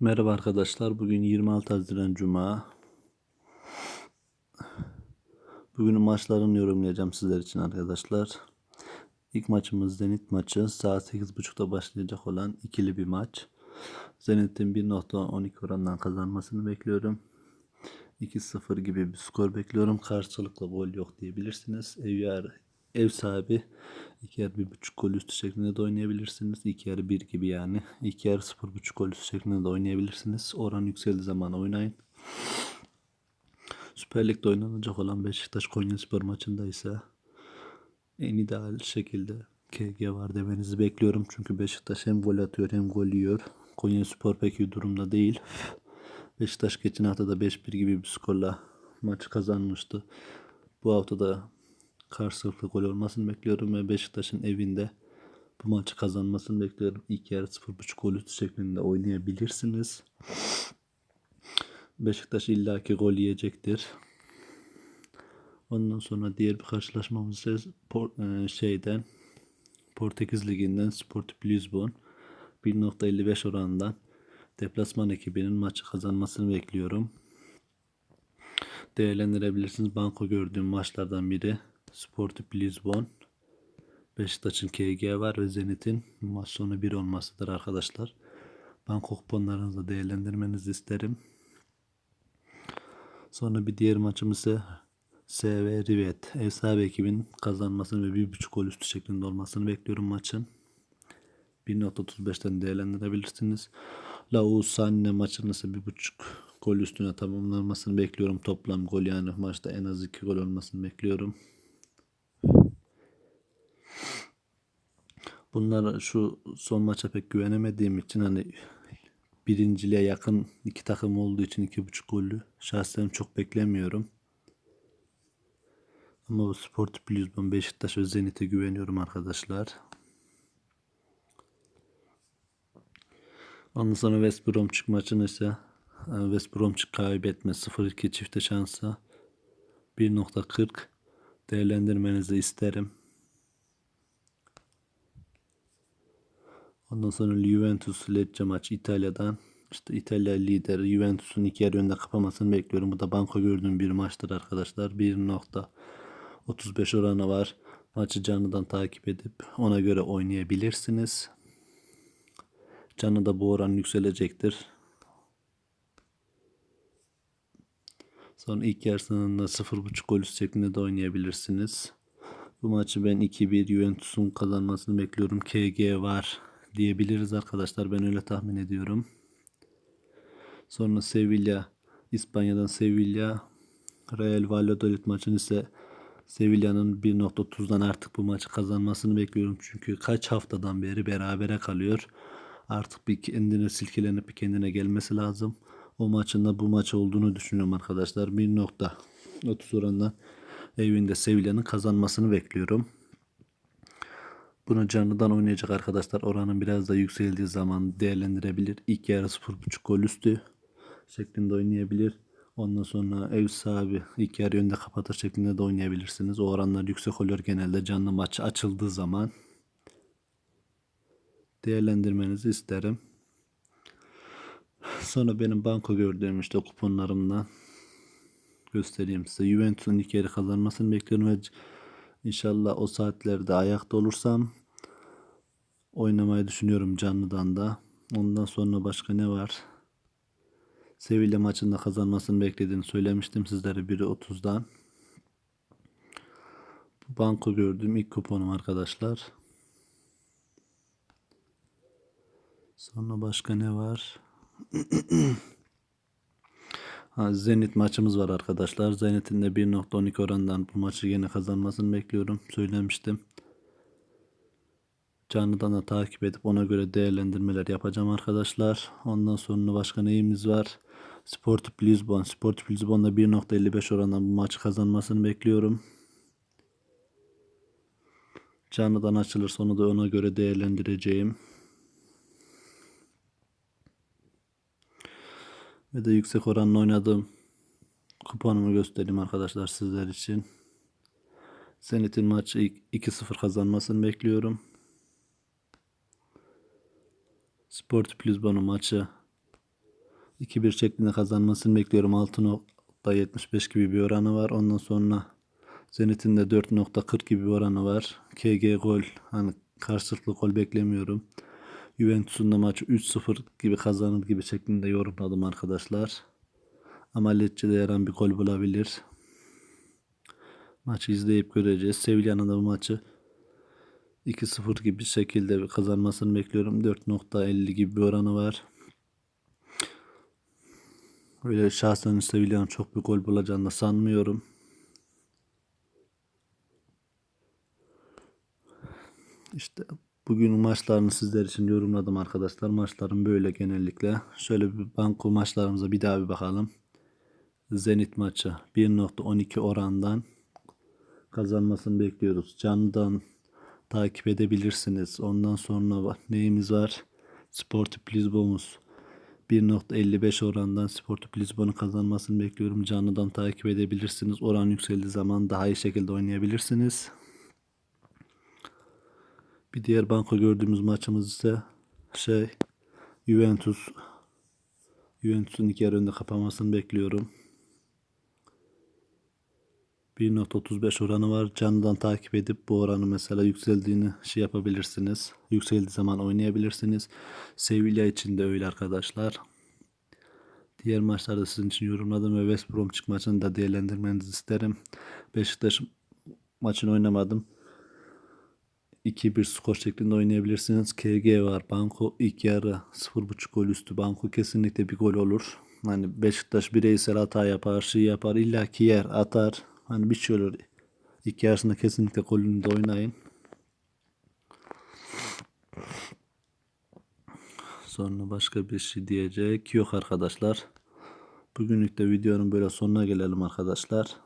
Merhaba arkadaşlar. Bugün 26 Haziran Cuma. Bugünün maçlarını yorumlayacağım sizler için arkadaşlar. İlk maçımız Zenit maçı. Saat 8.30'da başlayacak olan ikili bir maç. Zenit'in 1.12 orandan kazanmasını bekliyorum. 2-0 gibi bir skor bekliyorum. Karşılıklı gol yok diyebilirsiniz. Ev, yer, ev sahibi iki yer bir buçuk gol üstü şeklinde de oynayabilirsiniz. İki yer bir gibi yani. İki yer sıfır buçuk gol üstü şeklinde de oynayabilirsiniz. Oran yükseldiği zaman oynayın. Süper Lig'de oynanacak olan Beşiktaş Konyaspor maçında ise en ideal şekilde KG var demenizi bekliyorum. Çünkü Beşiktaş hem gol atıyor hem gol yiyor. Konyaspor pek iyi durumda değil. Beşiktaş geçen hafta da 5-1 gibi bir skorla maçı kazanmıştı. Bu hafta da karşılıklı gol olmasını bekliyorum ve Beşiktaş'ın evinde bu maçı kazanmasını bekliyorum. İlk yarı 0.5 gol üstü şeklinde oynayabilirsiniz. Beşiktaş illaki gol yiyecektir. Ondan sonra diğer bir karşılaşmamız ise Por- e, şeyden Portekiz Ligi'nden Sporting Lisbon 1.55 oranından deplasman ekibinin maçı kazanmasını bekliyorum. Değerlendirebilirsiniz. Banko gördüğüm maçlardan biri Sporting Lisbon. Beşiktaş'ın KG var ve Zenit'in maç sonu 1 olmasıdır arkadaşlar. Banko kuponlarınızı değerlendirmenizi isterim. Sonra bir diğer maçımız ise SV Rivet. Ev sahibi ekibin kazanmasını ve 1.5 gol üstü şeklinde olmasını bekliyorum maçın. 1.35'ten değerlendirebilirsiniz. Lau Sanne maçının ise 1.5 gol üstüne tamamlanmasını bekliyorum. Toplam gol yani maçta en az 2 gol olmasını bekliyorum. Bunlar şu son maça pek güvenemediğim için hani birinciliğe yakın iki takım olduğu için iki buçuk gollü şahsen çok beklemiyorum. Ama bu Sportif Lisbon, Beşiktaş ve Zenit'e güveniyorum arkadaşlar. Ondan sonra West Bromwich maçını ise e, West Bromwich kaybetme 0-2 çifte şansa 1.40 değerlendirmenizi isterim. Ondan sonra Juventus Lecce maç İtalya'dan. İşte İtalya lider Juventus'un iki yarı önde kapamasını bekliyorum. Bu da banko gördüğüm bir maçtır arkadaşlar. 1.35 oranı var. Maçı canlıdan takip edip ona göre oynayabilirsiniz. Canı da bu oran yükselecektir. Sonra ilk yarısında 0.5 gol şeklinde de oynayabilirsiniz. Bu maçı ben 2-1 Juventus'un kazanmasını bekliyorum. KG var diyebiliriz arkadaşlar. Ben öyle tahmin ediyorum. Sonra Sevilla, İspanya'dan Sevilla, Real Valladolid maçını ise Sevilla'nın 1.30'dan artık bu maçı kazanmasını bekliyorum. Çünkü kaç haftadan beri berabere kalıyor. Artık bir kendine silkelenip bir kendine gelmesi lazım. O maçın da bu maç olduğunu düşünüyorum arkadaşlar. 1.30 oranla evinde Sevilla'nın kazanmasını bekliyorum. Bunu canlıdan oynayacak arkadaşlar oranın biraz da yükseldiği zaman değerlendirebilir. İlk yarı 0.5 gol üstü şeklinde oynayabilir. Ondan sonra ev sahibi ilk yarı önde kapatır şeklinde de oynayabilirsiniz. O oranlar yüksek oluyor genelde canlı maç açıldığı zaman. Değerlendirmenizi isterim. Sonra benim banko gördüğüm işte kuponlarımdan göstereyim size. Juventus'un ilk yarı kazanmasını bekliyorum ve İnşallah o saatlerde ayakta olursam oynamayı düşünüyorum canlıdan da. Ondan sonra başka ne var? Sevilla maçında kazanmasını beklediğini söylemiştim sizlere biri 30'dan. Banko gördüğüm ilk kuponum arkadaşlar. Sonra başka ne var? Ha, Zenit maçımız var arkadaşlar. Zenit'in de 1.12 orandan bu maçı yine kazanmasını bekliyorum. Söylemiştim. Canlıdan da takip edip ona göre değerlendirmeler yapacağım arkadaşlar. Ondan sonra başka neyimiz var? Sportif Lisbon. Sportif Lisbon'da 1.55 orandan bu maçı kazanmasını bekliyorum. Canlıdan açılırsa onu da ona göre değerlendireceğim. Ve de yüksek oranla oynadığım kuponumu göstereyim arkadaşlar sizler için. Zenit'in maçı 2-0 kazanmasını bekliyorum. Sportif Lisbon'un maçı 2-1 şeklinde kazanmasını bekliyorum. 6.75 gibi bir oranı var. Ondan sonra Zenit'in de 4.40 gibi bir oranı var. KG gol hani karşılıklı gol beklemiyorum. Juventus'un da maçı 3-0 gibi kazanır gibi şeklinde yorumladım arkadaşlar. Ama Lecce de her an bir gol bulabilir. Maçı izleyip göreceğiz. Sevilla'nın da bu maçı 2-0 gibi şekilde kazanmasını bekliyorum. 4.50 gibi bir oranı var. Öyle şahsen Sevilla'nın çok bir gol bulacağını da sanmıyorum. İşte bugün maçlarını sizler için yorumladım arkadaşlar. Maçlarım böyle genellikle. Şöyle bir banko maçlarımıza bir daha bir bakalım. Zenit maçı 1.12 orandan kazanmasını bekliyoruz. Canlıdan takip edebilirsiniz. Ondan sonra neyimiz var? Sportif Lisbon'umuz 1.55 orandan Sportif Lisbon'un kazanmasını bekliyorum. Canlıdan takip edebilirsiniz. Oran yükseldiği zaman daha iyi şekilde oynayabilirsiniz. Bir diğer banko gördüğümüz maçımız ise şey Juventus Juventus'un iki yarı önde kapamasını bekliyorum. 1.35 oranı var. Canlıdan takip edip bu oranı mesela yükseldiğini şey yapabilirsiniz. Yükseldiği zaman oynayabilirsiniz. Sevilla için de öyle arkadaşlar. Diğer maçlarda sizin için yorumladım ve West Bromwich maçını da değerlendirmenizi isterim. Beşiktaş maçını oynamadım. 2-1 skor şeklinde oynayabilirsiniz. KG var. Banko ilk yarı 0.5 gol üstü. Banko kesinlikle bir gol olur. Hani Beşiktaş bireysel hata yapar, şey yapar. İlla ki yer, atar. Hani bir şey olur. İlk yarısında kesinlikle golünü de oynayın. Sonra başka bir şey diyecek yok arkadaşlar. Bugünlük de videonun böyle sonuna gelelim arkadaşlar.